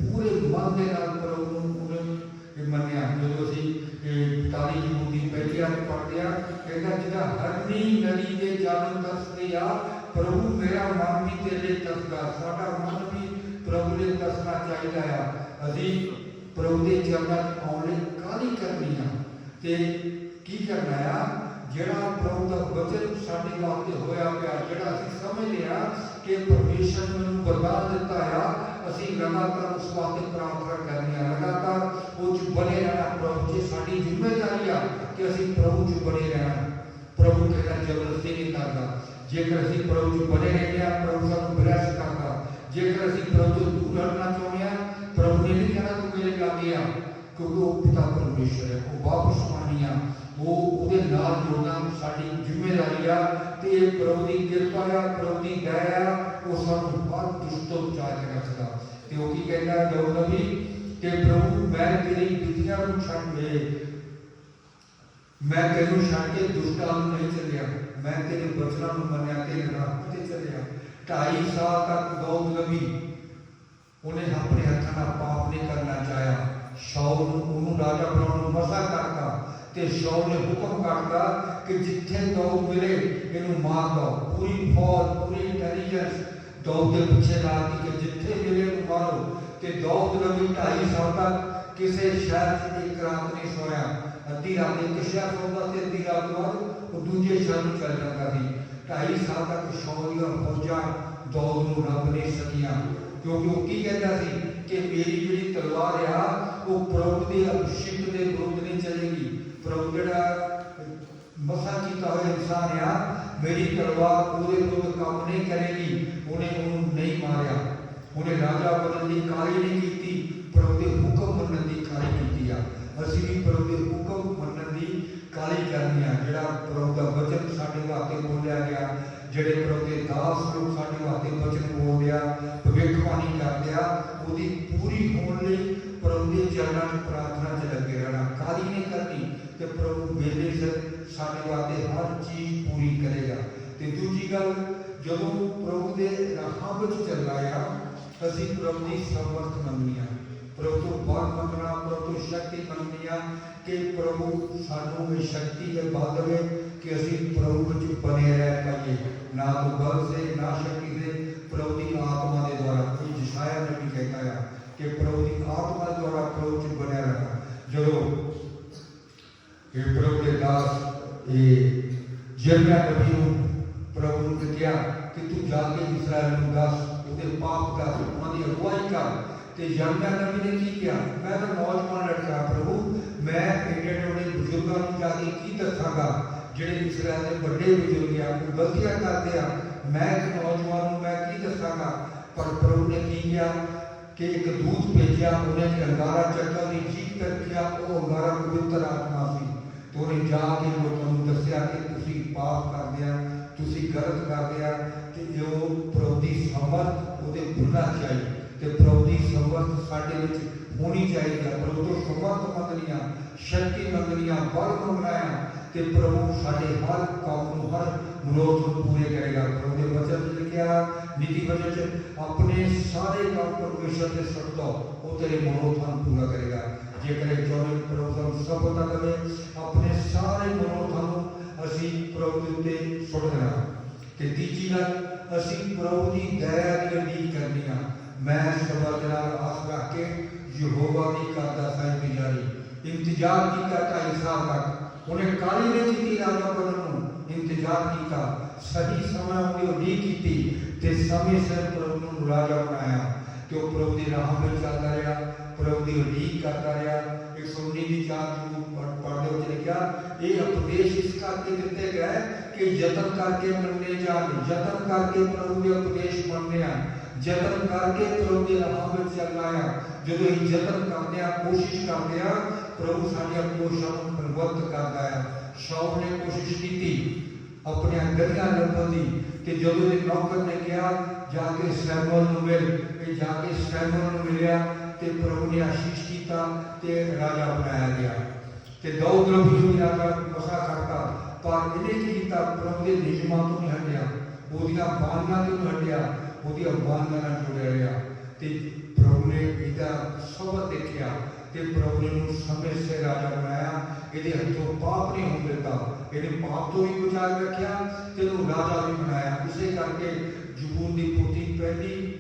ਪੂਰੇ ਮਨ ਦੇ ਨਾਲ ਪ੍ਰਭੂ ਨੂੰ ਉਹਨੇ ਮੰਨਿਆ। ਜਦੋਂ ਅਸੀਂ, ਇਹ ਤਾਲੀ ਦੀ ਪਹਿਲੀ ਵਾਰ ਪੜ੍ਹਦੇ ਆ ਕਹਿੰਦਾ ਜਿਹਦਾ ਹਰਨੀ ਨਦੀ ਦੇ ਜਲ ਤਰਸਦੇ ਆ ਪ੍ਰਭੂ, ਮੇਰਾ ਮਨ ਵੀ ਤੇਰੇ ਤਰਸਦਾ ਸਾਡਾ ਮਨ ਵੀ ਪ੍ਰਭੂ ਦੇ ਤਰਸਣਾ ਚਾਹੀਦਾ ਆ। ਅਸੀਂ ਪ੍ਰਭੂ ਦੇ ਚਰਨਾਂ 'ਚ ਆਉਣ ਲਈ ਕਾਹਲੀ ਕਰਨੀ ਆ? ਤੇ ਕੀ ਕਰਨਾ ਆ? ਜਿਹੜਾ ਪ੍ਰਭੂ ਦਾ ਵਚਨ ਸਾਡੇ ਵਾਸਤੇ ਹੋਇਆ ਪਿਆ, ਜਿਹੜਾ ਅਸੀਂ ਸਮਝ ਲਿਆ ਕਿ ਪਰਮੇਸ਼ਰ ਨੇ ਮੈਨੂੰ ਵਰਦਾਨ ਦਿੱਤਾ ਆ, ਅਸੀਂ ਲਗਾਤਾਰ ਉਸ ਵਾਸਤੇ ਪ੍ਰਾਰਥਨਾ ਕਰਨੀ ਆ। ਲਗਾਤਾਰ ਉਹ ਚ ਬਣੇ ਰਹਿਣਾ ਪ੍ਰਭੂ ਜੀ ਸਾਡੀ ਜ਼ਿੰਮੇਵਾਰੀ ਆ ਕਿ ਅਸੀਂ ਪ੍ਰਭੂ ਚ ਬਣੇ ਰਹਿਣਾ। ਪ੍ਰਭੂ ਕਹਿੰਦਾ, ਜ਼ਬਰਦਸਤੀ ਨਹੀਂ ਕਰਦਾ। ਜੇਕਰ ਅਸੀਂ ਪ੍ਰਭੂ ਚ ਬਣੇ ਰਹਿੰਦੇ ਆ ਪ੍ਰਭੂ ਸਾਨੂੰ ਬਲੈਸ ਕਰਦਾ। ਜੇਕਰ ਅਸੀਂ ਪ੍ਰਭੂ ਤੋਂ ਦੂਰ ਹਟਣਾ ਚਾਹੁੰਦੇ ਆ ਪ੍ਰਭੂ ਨੇ ਨਹੀਂ ਕਹਿਣਾ ਤੂੰ ਮੇਰੇ ਲਾਗੇ ਆ, ਕਿਉਂਕਿ ਉਹ ਪਿਤਾ ਪਰਮੇਸ਼ਰ ਹੈ, ਉਹ ਵਾਪਸ ਆਉਣੀ ਆ। ਉਹ ਉਹਦੇ ਨਾਲ ਜੁੜਨਾ ਸਾਡੀ ਜ਼ਿੰਮੇਵਾਰੀ ਆ ਤੇ ਇਹ ਪ੍ਰਭੂ ਦੀ ਕਿਰਪਾ ਆ, ਪ੍ਰਭੂ ਦੀ ਦਇਆ ਆ, ਉਹ ਸਾਨੂੰ ਹਰ ਦੁਸ਼ਟ ਤੋਂ ਬਚਾ ਕੇ ਰੱਖਦਾ ਤੇ ਉਹ ਕੀ ਕਹਿੰਦਾ ਜੋ ਨਬੀ? ਕਿ ਪ੍ਰਭੂ, ਮੈਂ ਤੇਰੀ ਵਿਧੀਆਂ ਨੂੰ ਛੱਡ ਦੇ ਮੈਂ ਤੈਨੂੰ ਛੱਡ ਕੇ ਦੁਸ਼ਟਾਂ ਨੂੰ ਨਹੀਂ ਚੱਲਿਆ। ਮੈਂ ਤੇਰੇ ਬਚਨਾਂ ਨੂੰ ਮੰਨਿਆ, ਤੇਰੇ ਰਾਹ ਤੇ ਚੱਲਿਆ 2.5 ਸਾਲ ਤੱਕ ਦਾਊਦ ਨਬੀ ਉਹਨੇ ਆਪਣੇ ਹੱਥਾਂ ਨਾਲ ਪਾਪ ਨਹੀਂ ਕਰਨਾ ਚਾਹਿਆ। ਸ਼ੌਲ ਨੂੰ, ਉਹਨੂੰ ਰਾਜਾ ਬਣਾਉਣ ਨੂੰ ਮਸਾ ਕਰਤਾ ਤੇ ਸ਼ੌਲ ਨੇ ਹੁਕਮ ਕਰਤਾ ਕਿ ਜਿੱਥੇ ਦਾਊਦ ਮਿਲੇ, ਇਹਨੂੰ ਮਾਰ ਦੋ ਪੂਰੀ ਫੌਜ, ਪੂਰੀ ਇੰਟੈਲੀਜੈਂਸ ਦਾਊਦ ਦੇ ਪਿੱਛੇ ਲਾ ਦਿੱਤੀ ਕਿ ਜਿੱਥੇ ਮਿਲੇ ਇਹਨੂੰ ਮਾਰੋ। ਤੇ ਦਾਊਦ ਨਬੀ 2.5 ਸਾਲ ਤੱਕ ਕਿਸੇ ਸ਼ਹਿਰ 'ਚ ਇੱਕ ਰਾਤ ਨਹੀਂ ਸੋਇਆ। ਅੱਧੀ ਰਾਤ ਇੱਕ ਸ਼ਹਿਰ ਸੌਂਦਾ ਤੇ ਅੱਧੀ ਰਾਤ ਬਾਅਦ ਉਹ ਦੂਜੇ ਸ਼ਹਿਰ ਨੂੰ ਜਾਂਦਾ ਸੀ। 2.5 ਸਾਲ ਤੱਕ ਸ਼ੌਲ ਦੀਆਂ ਫੌਜਾਂ ਦਾਊਦ ਨੂੰ ਰੱਬ ਨਹੀਂ ਸਕੀਆਂ ਕਿਉਂਕਿ ਉਹ ਕੀ ਕਹਿੰਦਾ ਸੀ ਕਿ ਮੇਰੀ ਜਿਹੜੀ ਤਲਵਾਰ ਆ, ਉਹ ਪ੍ਰਭੂ ਦੇ ਅਭਿਸ਼ੇਕ ਦੇ ਵਿਰੁੱਧ ਨਹੀਂ ਚੱਲੇਗੀ। ਪ੍ਰਭੂ ਜਿਹੜਾ ਮਸਾ ਕੀਤਾ ਹੋਇਆ ਇਨਸਾਨ ਆ, ਮੇਰੀ ਤਲਵਾਰ ਉਹਦੇ ਵਿਰੁੱਧ ਕੰਮ ਨਹੀਂ ਕਰੇਗੀ। ਉਹਨੇ ਉਹਨੂੰ ਨਹੀਂ ਮਾਰਿਆ। ਉਹਨੇ ਰਾਜਾ ਬਣਨ ਦੀ ਕਾਹਲੀ ਨਹੀਂ ਕੀਤੀ, ਪ੍ਰਭੂ ਦੇ ਹੁਕਮ ਮੰਨਣ ਦੀ ਕਾਹਲੀ ਕੀਤੀ ਆ। ਅਸੀਂ ਵੀ ਪ੍ਰਭੂ ਦੇ ਹੁਕਮ ਮੰਨਣ ਕਰਨੀ ਆ, ਜਿਹੜਾ ਪ੍ਰਭੂ ਦਾ ਵਚਨ ਸਾਡੇ ਵਾਸਤੇ ਬੋਲਿਆ ਗਿਆ, ਜਿਹੜੇ ਪ੍ਰਭੂ ਦੇ ਦਾਸ ਲੋਕ ਸਾਡੇ ਵਾਸਤੇ ਵਚਨ ਬੋਲਦੇ ਆ, ਭਵਿੱਖਬਾਣੀ ਕਰਦੇ ਆ ਚਰਨਾਂ 'ਚ ਪ੍ਰਾਰਥਨਾ 'ਚ ਲੱਗੇ ਰਹਿਣਾ। ਕਾਦੀ ਨਹੀਂ ਕਰਨੀ ਤੇ ਪ੍ਰਭੂ ਵੇਲੇ ਸਿਰ ਸਾਡੇ ਵਾਸਤੇ ਹਰ ਚੀਜ਼ ਪੂਰੀ ਕਰੇਗਾ। ਤੇ ਦੂਜੀ ਗੱਲ, ਜਦੋਂ ਪ੍ਰਭੂ ਦੇ ਰਾਹਾਂ ਵਿੱਚ ਚੱਲਣਾ ਆ ਅਸੀਂ ਪ੍ਰਭੂ ਦੀ ਸਮਰਥ ਮੰਗਣੀ ਪ੍ਰਭੂ ਤੋਂ ਬਲ ਮੰਗਣਾ, ਪ੍ਰਭੂ ਤੋਂ ਸ਼ਕਤੀ ਮੰਗਣੀ ਆ ਕਿ ਪ੍ਰਭੂ ਸਾਨੂੰ ਇਹ ਸ਼ਕਤੀ ਦੇ ਦੇਵੇ ਕਿ ਅਸੀਂ ਪ੍ਰਭੂ ਵਿੱਚ ਬਨੇ ਰਹਿ ਪਾਈਏ। ਨਾ ਤੋਂ ਬਲ ਸੇ ਨਾ ਸ਼ਕਤੀ ਦੇ, ਪ੍ਰਭੂ ਦੀ ਆਤਮਾ ਦੇ ਦੁਆਰਾ। ਕੋਈ ਜਿਸ਼ਾਇਆ ਨਬੀ ਕਹਿੰਦਾ ਆ ਕਿ ਪ੍ਰਭੂ ਦੀ ਆਤਮਾ ਦੁਆਰਾ ਪ੍ਰਭੂ ਵਿੱਚ ਬਣਿਆ ਰਹਿਣਾ। ਜਦੋਂ ਇਹ ਪ੍ਰਭੂ ਦੇ ਦਾਸ, ਇਹ ਜਰਮਿਆ ਨਬੀ ਨੂੰ ਪ੍ਰਭੂ ਨੇ ਕਿਹਾ ਕਿ ਤੂੰ ਜਾ ਕੇ ਇਸਰਾਇਲ ਨੂੰ ਦੱਸ, ਉਹਦੇ ਪਾਪ ਦਾ ਉਹਨਾਂ ਦੀ ਅਗਵਾਈ ਕਰ। ਤੇ ਜਰਮਿਆ ਨਬੀ ਨੇ ਕੀ ਕਿਹਾ? ਮੈਂ ਤਾਂ ਨੌਜਵਾਨ ਲੜਕਾ ਪ੍ਰਭੂ। ਮੈਂ ਏਡੇ ਵੱਡੇ ਬਜ਼ੁਰਗਾਂ ਨੂੰ ਜਾ ਕੇ ਕੀ ਦੱਸਾਂਗਾ? ਜਿਹੜੇ ਇਸਰਾਇਲ ਦੇ ਵੱਡੇ ਬਜ਼ੁਰਗ ਆ ਉਹ ਗਲਤੀਆਂ ਕਰਦੇ ਆ, ਮੈਂ ਇੱਕ ਨੌਜਵਾਨ ਨੂੰ ਮੈਂ ਕੀ ਦੱਸਾਂਗਾ? ਪਰ ਪ੍ਰਭੂ ਨੇ ਕੀ ਕਿਹਾ? ਕਿ ਇੱਕ ਦੂਤ ਭੇਜਿਆ, ਉਹਨੇ ਇੱਕ ਚੱਕਾ ਦੀ ਚੀਕ ਰੱਖਿਆ ਉਹ ਅੰਗਾਰਾ ਪਵਿੱਤਰ ਆਤਮਾ ਸੀ। ਤੇ ਉਹਨੇ ਜਾ ਕੇ ਲੋਕਾਂ ਨੂੰ ਦੱਸਿਆ ਕਿ ਤੁਸੀਂ ਪਾਪ ਕਰਦੇ ਆ, ਤੁਸੀਂ ਗਲਤ ਕਰਦੇ ਆ, ਤੇ ਜੋ ਪ੍ਰਭੂ ਦੀ ਸਮਰਥ ਉਹਦੇ ਬੁੱਲਾ ਚਾਹੀਏ ਤੇ ਪ੍ਰਭੂ ਦੀ ਸਮਰਥ ਸਾਡੇ ਵਿੱਚ ਹੋਣੀ ਚਾਹੀਦੀ ਹੈ ਪ੍ਰਭੂ ਤੋਂ ਸਮਰਥ ਮੰਗਣੀਆਂ, ਸ਼ਕਤੀ ਮੰਗਣੀਆਂ, ਬਲ ਮੰਗਣਾ ਤੇ ਪ੍ਰਭੂ ਸਾਡੇ ਹਰ ਕੰਮ ਨੂੰ, ਹਰ ਮਨੋਰਥ ਨੂੰ ਪੂਰੇ ਕਰੇਗਾ। ਪ੍ਰਭੂ ਦੇ ਵਚਨ ਵਿੱਚ ਲਿਖਿਆ, ਨੀਤੀ ਵਚਨ ਚ ਆਪਣੇ ਸਾਰੇ ਕੰਮ ਪਰਮੇਸ਼ਰ ਦੇ ਸੁੱਟ ਉਹ ਤੇਰੇ ਮਨੋਰਥਾਂ ਨੂੰ ਪੂਰਾ ਕਰੇਗਾ। ਜੇਕਰ ਇਹ ਚਾਹੁੰਦੇ ਪ੍ਰਭੂ ਦਾ ਸਫਲਤਾ ਦੇਵੇ ਆਪਣੇ ਸਾਰੇ ਮਨੋਰਥਾਂ ਨੂੰ ਅਸੀਂ ਪ੍ਰਭੂ ਦੇ ਉੱਤੇ ਸੁੱਟ ਦੇਣਾ। ਤੇ ਤੀਜੀ ਗੱਲ, ਅਸੀਂ ਪ੍ਰਭੂ ਦੀ ਦਇਆ ਦੀ ਉਡੀਕ ਕਰਨੀ ਆ। ਮੈਂ ਸਬਰ ਦੇ ਆਸ ਰੱਖ ਕੇ ਯਹੋਵਾ ਦੀ ਕਰਦਾ ਸਾਂ ਇੰਤਜ਼ਾਰੀ ਇੰਤਜ਼ਾਰ ਕੀਤਾ ਤਾਂ ਹਿਸਾਬ ਤੱਕ? ਉਹਨੇ ਕਾਲੀ ਨੇ ਕੀਤੀ ਰਾਜਾ ਬਣਨ ਨੂੰ? ਇੰਤਜ਼ਾਰ ਕੀਤਾ ਸਹੀ ਸਮਾਂ ਉਹਦੀ ਉਡੀਕ ਕੀਤੀ ਤੇ ਸਮੇਂ ਸਿਰ ਪ੍ਰਭੂ ਨੂੰ ਰਾਜਾ ਬਣਾਇਆ। ਕਿ ਉਹ ਪ੍ਰਭੂ ਦੀ ਰਾਹ ਵਿੱਚ ਚੱਲਦਾ ਰਿਹਾ, ਪ੍ਰਭੂ ਦੀ ਉਡੀਕ ਕਰਦਾ ਰਿਹਾ। 119 ਦੀ ਚਾਰ ਨੂੰ ਪੜ੍ਹਦੇ ਵਿੱਚ ਲਿਖਿਆ ਇਹ ਉਪਦੇਸ਼ ਇਸ ਕਰਕੇ ਦਿੱਤੇ ਗਏ ਕਿ ਯਤਨ ਕਰਕੇ ਮੰਨੇ ਜਾਣ, ਯਤਨ ਕਰਕੇ ਪ੍ਰਭੂ ਦੇ ਉਪਦੇਸ਼ ਮੰਨਦੇ ਯਤਨ ਕਰਕੇ ਪ੍ਰਭੂ ਦੀ ਰਾਹ ਵਿੱਚ ਚੱਲਣਾ ਆ। ਜਦੋਂ ਅਸੀਂ ਯਤਨ ਕਰਦੇ ਆ ਕੋਸ਼ਿਸ਼ ਕਰਦੇ ਆ ਪ੍ਰਭੂ ਸਾਡੀਆਂ ਕੋਸ਼ਿਸ਼ਾਂ ਨੂੰ ਪ੍ਰਵਰਤ ਕਰਦਾ ਆ। ਸ਼ੌਕ ਨੇ ਕੋਸ਼ਿਸ਼ ਕੀਤੀ ਆਪਣੀਆਂ ਗਲੀਆਂ ਲੱਭਣ ਦੀ ਤੇ ਜਦੋਂ ਇਹ ਨੌਕਰ ਨੇ ਕਿਹਾ, ਜਾ ਕੇ ਸੈਮੂਅਲ ਨੂੰ ਮਿਲ ਇਹ ਜਾ ਕੇ ਸੈਮੂਅਲ ਨੂੰ ਮਿਲਿਆ ਤੇ ਪ੍ਰਭੂ ਨੇ ਆਸ਼ੀਸ਼ ਕੀਤਾ ਤੇ ਰਾਜਾ ਬਣਾਇਆ ਗਿਆ। ਤੇ ਦਾਊਦ ਨਬੀ ਨੂੰ ਰਾਜਾ ਮਸਾ ਕਰਤਾ। ਪਰ ਇਹਨੇ ਕੀ ਕੀਤਾ? ਪ੍ਰਭੂ ਦੇ ਨਿਯਮਾਂ ਤੋਂ ਹਟਿਆ। ਉਹਦੀਆਂ ਬਾਣੀਆਂ ਤੋਂ ਹਟਿਆ। ਉਹਦੀਆਂ ਬਾਣੀਆਂ ਨਾਲ ਜੁੜਿਆ ਰਿਹਾ ਤੇ ਪ੍ਰਭੂ ਨੇ ਇਹਦਾ ਸਬਰ ਦੇਖਿਆ ਤੇ ਪ੍ਰਭੂ ਨੇ ਉਹਨੂੰ ਸਮੇਂ ਸਿਰ ਰਾਜਾ ਬਣਾਇਆ। ਇਹਦੇ ਹੱਥੋਂ ਪਾਪ ਨਹੀਂ ਹੋਣ ਦਿੱਤਾ। ਇਹਨੇ ਪਾਪ ਤੋਂ ਹੀ ਬਚਾ ਕੇ ਰੱਖਿਆ ਤੇ ਉਹਨੂੰ ਰਾਜਾ ਵੀ ਬਣਾਇਆ। ਇਸੇ ਕਰਕੇ ਜਬੂਨ ਦੀ ਪੋਥੀ ਪਹਿਲੀ,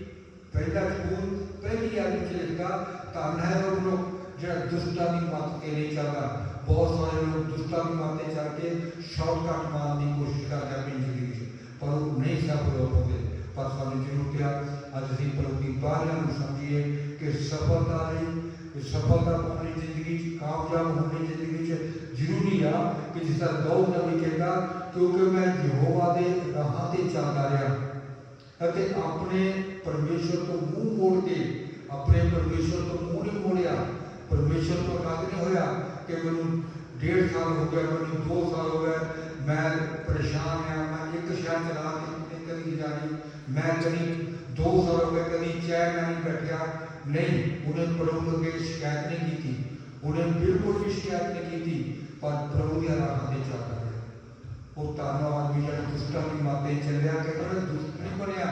ਪਹਿਲਾ ਜਬੂਨ ਪਹਿਲੀ ਆਦਮੀ ਚ ਲਿਖਦਾ ਧੰਨ ਹੈ ਉਹ ਲੋਕ ਜਿਹੜਾ ਦੁਸ਼ਟਾਂ ਦੀ ਮੱਤ ਤੇ ਨਹੀਂ ਚੱਲਦਾ। ਬਹੁਤ ਸਾਰੇ ਲੋਕ ਦੁਸ਼ਟਾਂ ਦੀ ਮੱਤ ਤੇ ਚੱਲ ਕੇ ਸ਼ਾਰਟਕਟ ਮਾਰਨ ਦੀ ਕੋਸ਼ਿਸ਼ ਕਰਦੇ ਆਪਣੀ ਜ਼ਿੰਦਗੀ ਵਿੱਚ। ਪਰ ਉਹ ਨਹੀਂ ਸਫਲ ਹੋ ਪਾਉਂਦੇ ਪਰ ਸਾਨੂੰ ਜ਼ਰੂਰਤ ਆ ਅੱਜ ਅਸੀਂ ਪ੍ਰਭੂ ਦੀ ਨੂੰ ਸਮਝੀਏ ਕਿ ਸਫਲਤਾ ਲਈ ਸਫਲਤਾ ਆਪਣੀ ਜ਼ਿੰਦਗੀ 'ਚ ਕਾਮਯਾਬ ਹੋਣ ਜ਼ਿੰਦਗੀ 'ਚ ਜ਼ਰੂਰੀ ਆ ਕਿ ਜਿਸ ਤਰ੍ਹਾਂ ਦਾਊਦ ਨਬੀ ਕਹਿੰਦਾ ਕਿਉਂਕਿ ਮੈਂ ਯਹੋਵਾ ਦੇ ਰਾਹਾਂ ਤੇ ਚੱਲਦਾ ਰਿਹਾ ਅਤੇ ਆਪਣੇ ਪਰਮੇਸ਼ਰ ਤੋਂ ਮੂੰਹ ਮੋੜ ਕੇ ਆਪਣੇ ਪਰਮੇਸ਼ਰ ਤੋਂ ਮੂੰਹ ਨਹੀਂ ਮੋੜਿਆ ਪਰਮੇਸ਼ਰ ਤੋਂ ਰਾਗ ਨਹੀਂ ਹੋਇਆ ਕਿ ਮੈਨੂੰ ਡੇਢ ਸਾਲ ਹੋ ਗਿਆ ਮੈਨੂੰ 2 ਸਾਲ ਹੋ ਗਿਆ ਮੈਂ ਪਰੇਸ਼ਾਨ ਆ ਮੈਂ ਇੱਕ ਸ਼ਹਿਰ ਚਲਾ ਕੇ ਇੱਕ ਕਦੀ ਜਾਣੀ ਮੈਂ ਕਦੀ 2 ਸਾਲ ਹੋ ਗਏ ਕਦੀ ਚੈਨ ਨਾਲ ਨਹੀਂ ਬੈਠਿਆ ਨਹੀਂ ਉਹਨੇ ਪ੍ਰਭੂ ਅੱਗੇ ਸ਼ਿਕਾਇਤ ਨਹੀਂ ਕੀਤੀ ਉਹਨੇ ਬਿਲਕੁਲ ਵੀ ਸ਼ਿਕਾਇਤ ਨਹੀਂ ਕੀਤੀ ਪਰ ਪ੍ਰਭੂ ਦੀ ਰਾਹ ਤੇ ਚੱਲਦਾ ਰਿਹਾ ਉਹ ਧੰਨਵਾਦ ਵੀ ਜਿਹੜਾ ਦੁਸ਼ਟਾਂ ਦੀ ਮਾਤੇ ਚੱਲਿਆ ਕਿ ਉਹ ਦੁਸ਼ਟ ਨਹੀਂ ਬਣਿਆ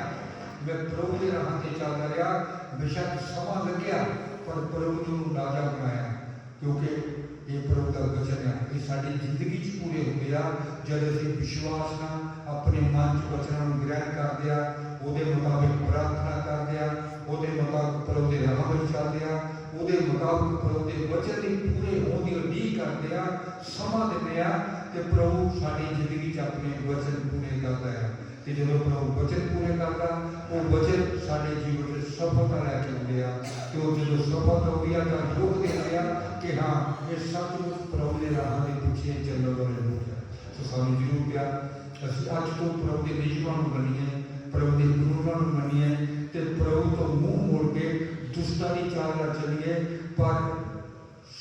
ਮੈਂ ਪ੍ਰਭੂ ਦੇ ਰਾਹ ਤੇ ਚੱਲਦਾ ਰਿਹਾ ਬੇਸ਼ੱਕ ਸਮਾਂ ਲੱਗਿਆ ਪਰ ਪ੍ਰਭੂ ਨੇ ਉਹਨੂੰ ਰਾਜਾ ਬਣਾਇਆ ਕਿਉਂਕਿ ਇਹ ਪ੍ਰਭੂ ਦਾ ਵਚਨ ਹੈ ਇਹ ਸਾਡੀ ਜ਼ਿੰਦਗੀ 'ਚ ਪੂਰੇ ਹੁੰਦੇ ਆ ਜਦ ਅਸੀਂ ਵਿਸ਼ਵਾਸ ਨਾਲ ਆਪਣੇ ਮਨ 'ਚ ਵਚਨਾਂ ਨੂੰ ਗ੍ਰਹਿਣ ਕਰਦੇ ਆ, ਉਹਦੇ ਮੁਤਾਬਿਕ ਪ੍ਰਾਰਥਨਾ ਕਰਦੇ ਆ, ਉਹਦੇ ਮੁਤਾਬਿਕ ਪ੍ਰਭੂ ਦੇ ਰਾਹ ਵਿੱਚ ਚੱਲਦੇ ਆ, ਉਹਦੇ ਮੁਤਾਬਿਕ ਪ੍ਰਭੂ ਦੇ ਵਚਨ ਦੀ ਪੂਰੇ ਹੋਣ ਦੀ ਉਡੀਕ ਕਰਦੇ ਆ, ਸਮਾਂ ਦਿੰਦੇ ਆ ਤੇ ਪ੍ਰਭੂ ਸਾਡੀ ਜ਼ਿੰਦਗੀ 'ਚ ਆਪਣੇ ਵਚਨ ਪੂਰੇ ਕਰਦਾ ਹੈ ਤੇ ਜਦੋਂ ਪ੍ਰਭੂ ਵਚਨ ਪੂਰੇ ਕਰਦਾ, ਉਹ ਵਚਨ ਸਾਡੇ ਜੀਵਨ ਵਿੱਚ ਸਫਲਤਾ ਲੈ ਕੇ ਆਉਂਦੇ ਆ। ਤੇ ਉਹ ਜਦੋਂ ਸਫਲਤਾ ਹੁੰਦੀ ਆ ਤਾਂ ਲੋਕ ਦੇਖਦੇ ਆ ਕਿ ਹਾਂ, ਇਹ ਸੱਚਮੁੱਚ ਪ੍ਰਭੂ ਦੇ ਰਾਹਾਂ ਦੇ ਪਿੱਛੇ ਚੱਲਣ ਵਾਲੇ ਲੋਕ ਆ। ਸੋ ਸਾਨੂੰ ਜ਼ਰੂਰ ਪਿਆ ਅਸੀਂ ਅੱਜ ਤੋਂ ਪ੍ਰਭੂ ਦੇ ਨਿਯਮਾਂ ਨੂੰ ਮੰਨੀਏ ਪ੍ਰਭੂ ਦੇ ਕਾਨੂੰਨਾਂ ਨੂੰ ਮੰਨੀਏ ਤੇ ਪ੍ਰਭੂ ਤੋਂ ਮੂੰਹ ਮੋੜ ਕੇ ਦੁਸ਼ਟਾਂ ਦੀ ਚਾਲ ਨਾਲ ਚੱਲੀਏ ਪਰ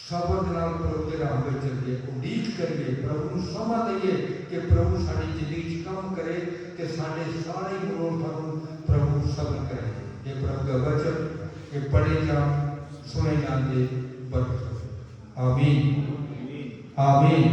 ਸਬਰ ਦੇ ਨਾਲ ਪ੍ਰਭੂ ਦੇ ਰਾਹ ਵਿੱਚ ਚੱਲੀਏ ਉਡੀਕ ਕਰੀਏ ਪ੍ਰਭੂ ਨੂੰ ਸਮਾਂ ਦਈਏ ਕਿ ਪ੍ਰਭੂ ਸਾਡੀ ਜ਼ਿੰਦਗੀ 'ਚ ਕੰਮ ਕਰੇ ਤੇ ਸਾਡੇ ਸਾਰੇ ਮਨੋਰਥਾਂ ਨੂੰ ਪ੍ਰਭੂ ਸਬਰ ਕਰੇ ਇਹ ਪ੍ਰਭੂ ਦਾ ਵਚਨ ਇਹ ਪੜ੍ਹੇ ਜਾਣ ਸੁਣੇ ਜਾਂਦੇ ਬਰਕਤ ਆਮੀਨ ਆਮੀਨ